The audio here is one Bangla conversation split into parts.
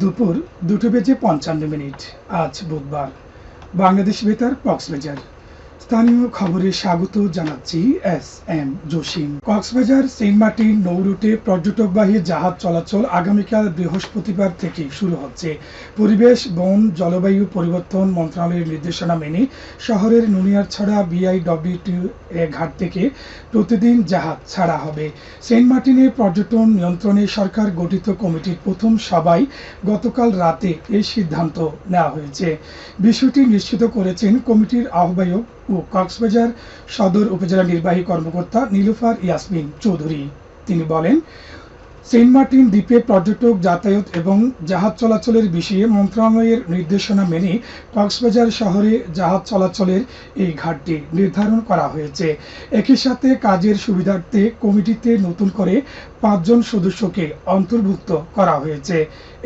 দুপুর দুটো বেজে পঞ্চান্ন মিনিট আজ বুধবার। বাংলাদেশ বেতার কক্সবাজার। স্থানীয় খবরে স্বাগত জানাচ্ছি S M Jasim. Cox's Bazar, Saint Martin নৌ রুটে পর্যটকবাহী জাহাজ চলাচল আগামীকাল বৃহস্পতিবার থেকে শুরু হচ্ছে। পরিবেশ, বন, জলবায়ু পরিবর্তন মন্ত্রণালয়ের নির্দেশনা মেনে শহরের নুনিয়ারছড়া বিআইডব্লিউটিউ এ ঘাট থেকে প্রতিদিন জাহাজ ছাড়া হবে। সেন্ট মার্টিনে পর্যটন নিয়ন্ত্রণে সরকার গঠিত কমিটির প্রথম সভায় গতকাল রাতে এই সিদ্ধান্ত নেওয়া হয়েছে। বিষয়টি নিশ্চিত করেছেন কমিটির আহ্বায়ক ও কক্সবাজার সদর উপজেলা নির্বাহী কর্মকর্তা নীলুফার ইয়াসমিন চৌধুরী। তিনি বলেন সেন্ট মার্টিন দ্বীপে পর্যটক যাতায়াত এবং জাহাজ চলাচলের বিষয়ে মন্ত্রণালয়ের নির্দেশনা মেনে কক্সবাজার শহরে জাহাজ চলাচলের এই ঘাটটি নির্ধারণ করা হয়েছে। একই সাথে কাজের সুবিধার্থে কমিটিতে নতুন করে পাঁচজন সদস্যকে অন্তর্ভুক্ত করা হয়েছে।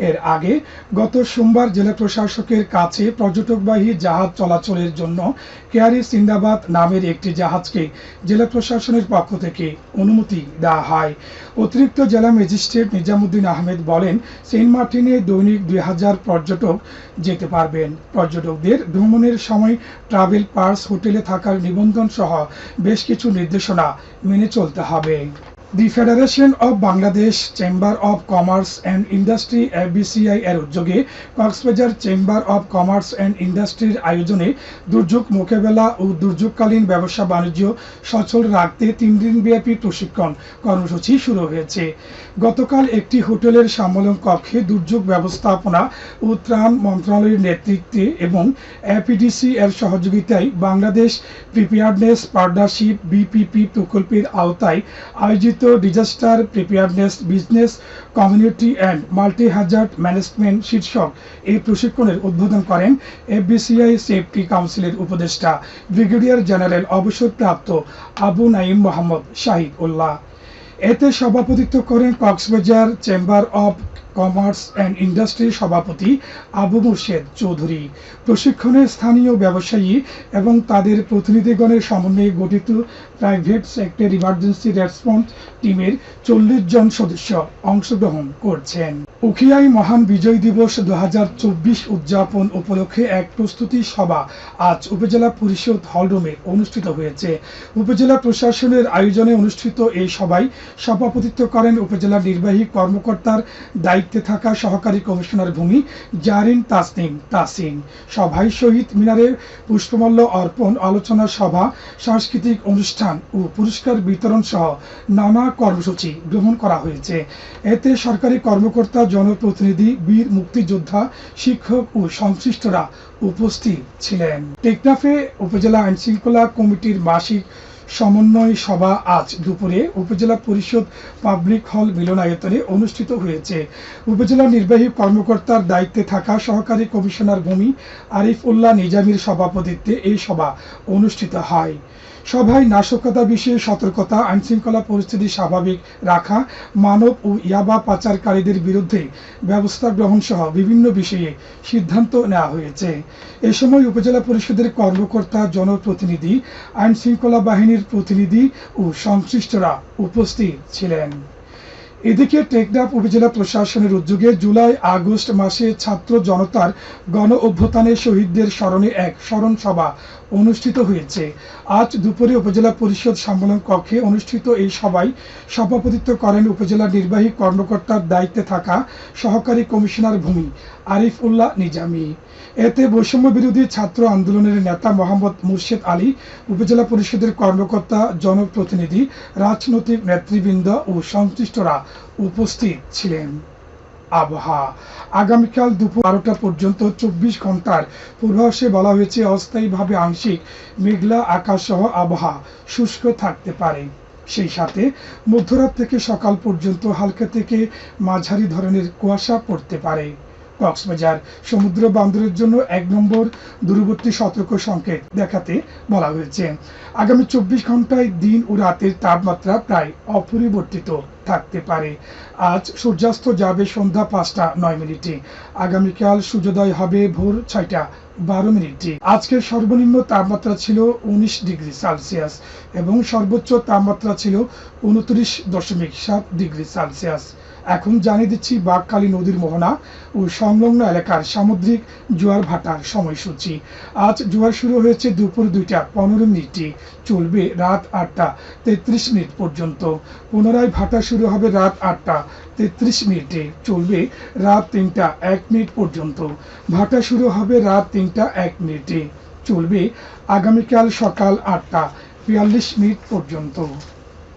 এর আগে গত সোমবার জেলা প্রশাসকের কাছে পর্যটকবাহী জাহাজ চলাচলের জন্য কেয়ারি সিন্দাবাদ নামের একটি জাহাজকে জেলা প্রশাসনের পক্ষ থেকে অনুমতি দেওয়া হয়। অতিরিক্ত জেলা ম্যাজিস্ট্রেট নিজামুদ্দিন আহমেদ বলেন, সেন্ট মার্টিনে দৈনিক দুই হাজার পর্যটক যেতে পারবেন। পর্যটকদের ভ্রমণের সময় ট্রাভেল পার্স হোটেলে থাকার নিবন্ধন সহ বেশ কিছু নির্দেশনা মেনে চলতে হবে। The federation of Bangladesh chamber of commerce and industry FBCI এর উদ্যোগে Cox's Bazar chamber of commerce and ইন্ডাস্ট্রির আয়োজনে দুর্যোগ মোকাবেলা ও দুর্যোগকালীন ব্যবসা বাণিজ্য সচল রাখতে তিন দিনব্যাপী প্রশিক্ষণ কর্মসূচি শুরু হয়েছে। গতকাল একটি হোটেলের সম্মেলন কক্ষে দুর্যোগ ব্যবস্থাপনা ও ত্রাণ মন্ত্রণালয়ের নেতৃত্বে এবং এপিডিসি এর সহযোগিতায় বাংলাদেশ প্রিপেয়ারনেস পার্টনারশিপ বিপিপি প্রকল্পের আওতায় আয়োজিত disaster preparedness business community and multi hazard management শীর্ষক এই প্রশিক্ষণের উদ্বোধন করেন এফবিসিআই সেফটি কাউন্সিলের উপদেষ্টা ব্রিগেডিয়ার জেনারেল অবসরপ্রাপ্ত আবু নাইম মোহাম্মদ শাহিদ উল্লাহ এতে সভাপতিত্ব করেন Cox's Bazar chamber of commerce and ইন্ডাস্ট্রির সভাপতি আবু মুর্শেদ চৌধুরী। প্রশিক্ষণে স্থানীয় ব্যবসায়ী এবং তাদের প্রতিনিধিগণের সমন্বয়ে গঠিত প্রাইভেট সেক্টর ইমার্জেন্সি রেসপন্স টিমের চল্লিশ জন সদস্য অংশগ্রহণ করছেন। উখিয়াই মহান বিজয় দিবস দু হাজার চব্বিশ উদযাপন উপলক্ষে এক প্রস্তুতি সভা আজ উপজেলা পরিষদ হলরুমে অনুষ্ঠিত হয়েছে। উপজেলা প্রশাসনের আয়োজনে অনুষ্ঠিত এই সভায় সভাপতিত্ব করেন উপজেলা নির্বাহী কর্মকর্তার দায়িত্বে থাকা সহকারী কমিশনার ভূমি জারিন তাসনিম, তাসিন। সভায় শহীদ মিনারে পুষ্পমাল্য অর্পণ, আলোচনা সভা, সাংস্কৃতিক অনুষ্ঠান ও পুরস্কার বিতরণ সহ নানা কর্মসূচি গ্রহণ করা হয়েছে। এতে সরকারি কর্মকর্তা, জনপ্রতিনিধি, বীর মুক্তিযোদ্ধা, শিক্ষক ও সংশ্লিষ্টরা উপস্থিত ছিলেন। টেকনাফে উপজেলা আইনশৃঙ্খলা কমিটির মাসিক সমন্বয় সভা আজ দুপুরে উপজেলা পরিষদ পাবলিক হল মিলনায়তনে অনুষ্ঠিত হয়েছে। উপজেলা নির্বাহী কর্মকর্তার দায়িত্বে থাকা সহকারী কমিশনার ভূমি আরিফ উল্লাহ নিজামীর সভাপতিত্বে এই সভা অনুষ্ঠিত হয়। সভায় নাশকতা বিষয়ে সতর্কতা, আইনশৃঙ্খলা পরিস্থিতি স্বাভাবিক রাখা, মানব ও ইয়াবা পাচারকারীদের বিরুদ্ধে ব্যবস্থা গ্রহণ সহ বিভিন্ন বিষয়ে সিদ্ধান্ত নেওয়া হয়েছে। এ সময় উপজেলা পরিষদের কর্মকর্তা, জনপ্রতিনিধি আইন শৃঙ্খলা বাহিনীর প্রতিনিধি ও সংশ্লিষ্টরা উপস্থিত ছিলেন। এদিকে টেকনাফ উপজেলা প্রশাসনের উদ্যোগে জুলাই, আগস্ট মাসে ছাত্র জনতার গণ অভ্যুত্থানে শহীদদের স্মরণে এক স্মরণ সভা অনুষ্ঠিত হয়েছে। আজ দুপুরে উপজেলা পরিষদ সম্মেলন কক্ষে অনুষ্ঠিত এই সভায় সভাপতিত্ব করেন উপজেলা নির্বাহী কর্মকর্তার দায়িত্বে থাকা সহকারী কমিশনার ভূমি আরিফ উল্লাহ নিজামী। এতে বৈষম্য বিরোধী ছাত্র আন্দোলনের নেতা মোহাম্মদ মুর্শেদ আলী, উপজেলা পরিষদের কর্মকর্তা, জনপ্রতিনিধি, রাজনৈতিক নেতৃবৃন্দ ও সংশ্লিষ্টরা উপস্থিত ছিলেন। আবহাওয়া আগামীকাল দুপুর বারোটা পর্যন্ত চব্বিশ ঘণ্টার পূর্বাভাসে বলা হয়েছে, অস্থায়ীভাবে আংশিক মেঘলা আকাশ সহ আবহাওয়া শুষ্ক থাকতে পারে। সেই সাথে মধ্যরাত থেকে সকাল পর্যন্ত হালকা থেকে মাঝারি ধরনের কুয়াশা পড়তে পারে। কক্সবাজার। সমুদ্র বন্দরের জন্য এক নম্বর দূরবর্তী সতর্ক সংকেত দেখাতে বলা হয়েছে। আগামী চব্বিশ ঘন্টায় দিন ও রাতের তাপমাত্রা প্রায় অপরিবর্তিত থাকতে পারে। আজ সূর্যাস্ত যাবে সন্ধ্যা পাঁচটা নয় মিনিটে। আগামীকাল সূর্যোদয় হবে ভোর ছয়টা বারো মিনিটে। আজকের সর্বনিম্ন তাপমাত্রা ছিল উনিশ ডিগ্রি সেলসিয়াস এবং সর্বোচ্চ তাপমাত্রা ছিল উনত্রিশ দশমিক সাত ডিগ্রি সেলসিয়াস। এখন জানিয়ে দিচ্ছি বাঘকালী নদীর মোহনা ও সংলগ্ন এলাকার সামুদ্রিক জোয়ার ভাটার সময়সূচি। আজ জোয়ার শুরু হয়েছে দুপুর দুইটা পনেরো মিনিটে। চলবে রাত আটটা তেত্রিশ মিনিট পর্যন্ত। পুনরায় ভাটা শুরু হবে রাত আটটা তেত্রিশ মিনিটে। চলবে রাত তিনটা এক মিনিট পর্যন্ত। ভাটা শুরু হবে রাত তিনটা এক মিনিটে। চলবে আগামীকাল সকাল আটটা বিয়াল্লিশ মিনিট পর্যন্ত।